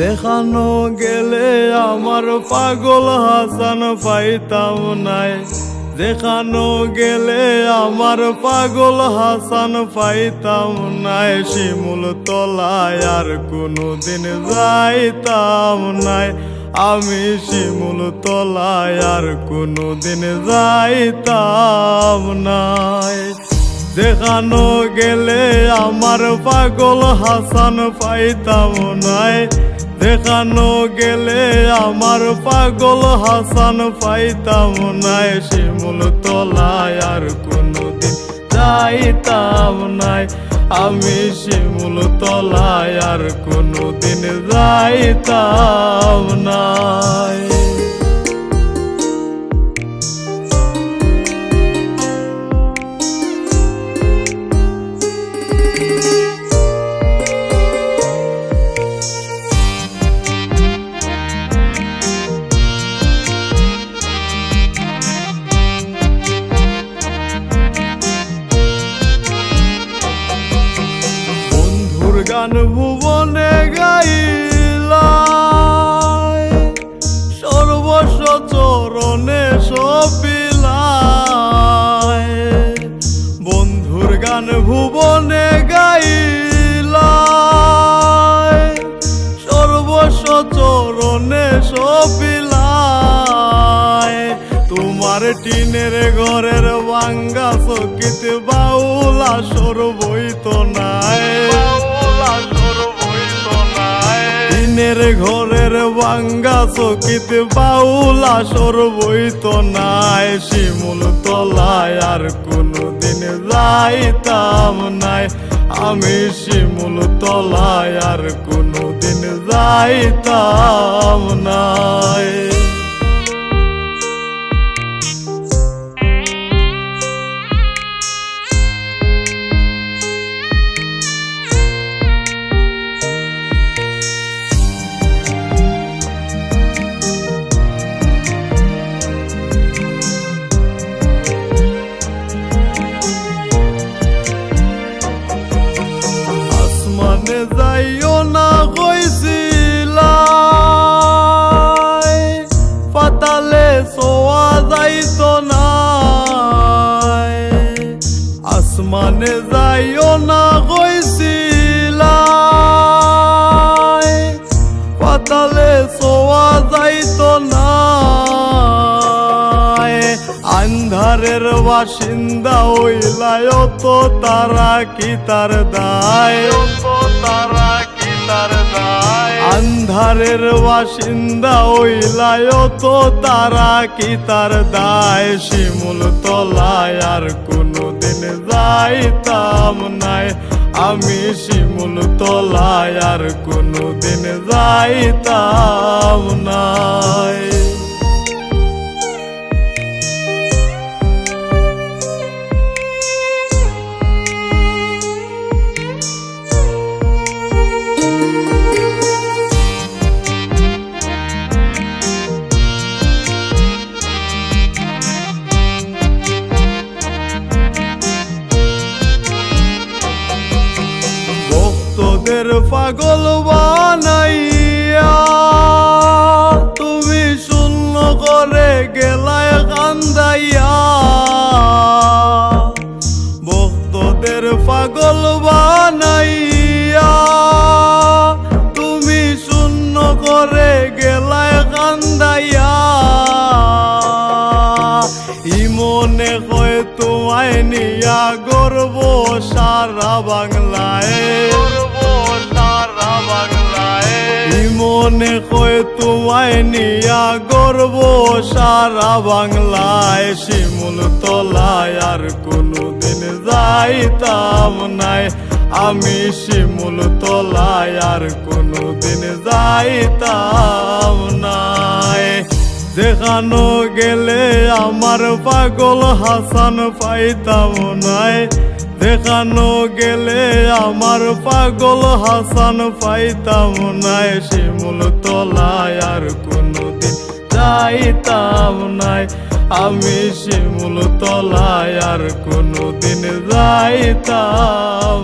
দেখানো গেলে আমার পাগল হাসান পাইতাম নাই। দেখানো গেলে আমার পাগল হাসান পাইতাম নাই। শিমুল তলায় আর কোনো দিন যাইতাম নাই। আমি শিমুল তলায় আর কোনো দিন যাইতাম নাই। দেখানো গেলে আমার পাগল হাসান পাইতাম নাই। দেখানো গেলে আমার পাগল হাসান পাইতাম নাই শিমুল তলায় আর কোনোদিন যাইতাম নাই। আমি শিমুল তলায় আর কোনোদিন যাইতাম নাই গান ভুবনে গাইলাই। সর্বস্ব চরণে সপিলাই। বন্ধুর গান ভুবনে গাইলাই। সর্বস্ব চরণে সপিলাই। তোমার টিনের ঘরের বাঙ্গা চকিত বাউলা সর বইত নাই। টিনের ঘরের বাঙ্গা চকিত বাউলা সর তো নাই। শিমুল তলায় আর কোনো দিন যাইতাম নাই। আমি শিমুল তলায় আর কোনো দিন যাইতাম নাই। পাতালে সোয়া যাইত না আসমানে যাইও না কইছিলাই পাতালে সোয়া যাইত না আন্ধারের বাসিন্দা হইলায় তো তারা কি তার দায়? তারা কি তার দায় আন্ধারের বাসিন্দা ওইলায় তো তারা কি তার দায়? শিমুল তলায় আর কোনো দিন যাইতাম নাই। আমি শিমুল তলায় আর কোনো দিন যাইতাম নাই। ভক্তদের পাগল বানাইয়া তুমি শূন্য করে গেলায় কান্দাইয়া। ভক্তদের পাগল বানাইয়া তুমি শূন্য করে গেলায় কান্দাইয়া। ইমনে কয় তোমায় নিয়া গর্ব সারা বাংলায়। ইমনে কয় তোমায় নিয়া গর্ব। সারা বাংলায় শিমুল তলায় আর কোনো দিন যাইতাম নাই। আমি শিমুল তলায় আর কোনো দিন যাইতাম নাই। দেখানো গেলে আমার পাগল হাসান পাইতাম নাই। দেখানো গেলে আমার পাগল হাসান পাইতাম নাই শিমুল তলায় আর কোনোদিন যাইতাম নাই। আমি শিমুল তলায় আর কোনোদিন যাইতাম